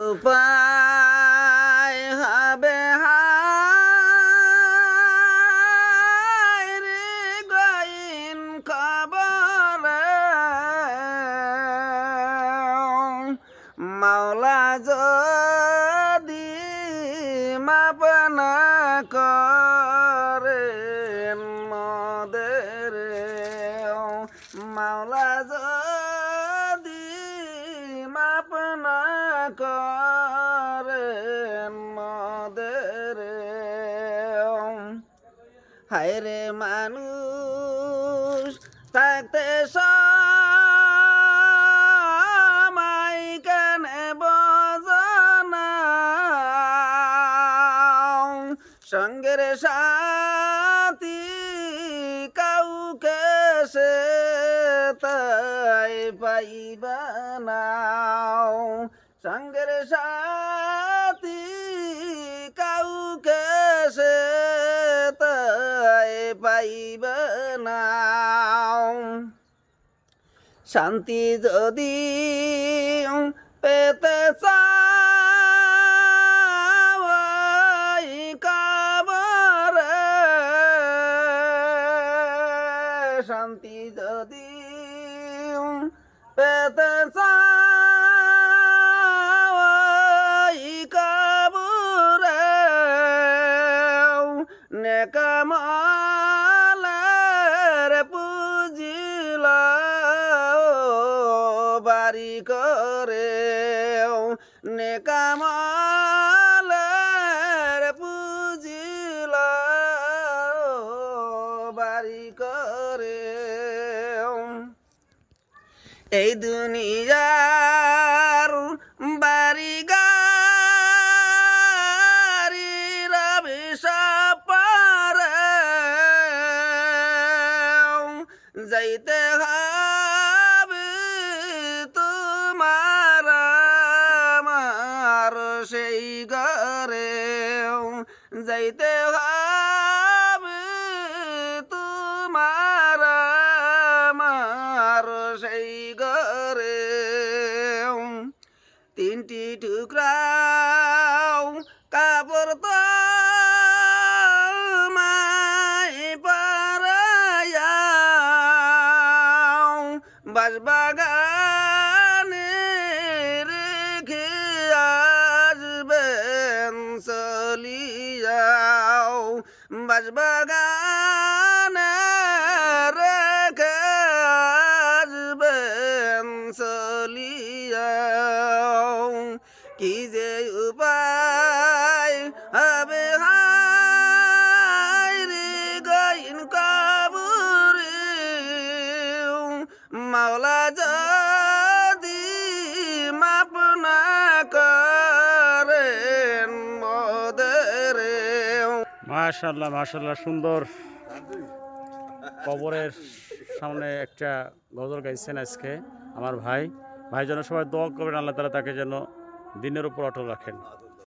উপায় হবে রে গইন খবরে মাওলা যদি মাপনা করেন মদের মাওলা যদি করেন মদের হায়রে মানুষ, থাকতে সময় কেন বজনা সঙ্গের সাথী কাউকে সে তাই পাইবা নাও সঙ্গের সাথী কাউকে সে পাইবা নাও শান্তি যদি পেতে চাই কাবরে শান্তি যদি পেতে চাই নেকামালের পুজিল বাড়ি করে নেকামালের পুজিল বাড়ি করে এই দুনিয়ার যাইতে হবে তোমার আমার সেই ঘরে। যাইতে হবে তোমার আমার সেই ঘরে। তিনটি টুকরাও বাসবাগানে রেখে আসবেন চলিয়াও বাসবাগানে রেখে আসবেন চলিয়াও কি যে মাশাল্লাহ মাশাল্লাহ সুন্দর। কবরের সামনে একটা গজল গাইছেন আজকে আমার ভাই। ভাই যেন সবাই দোয়া করবেন, আল্লাহ তালা তাকে যেন দিনের উপর অটল রাখেন।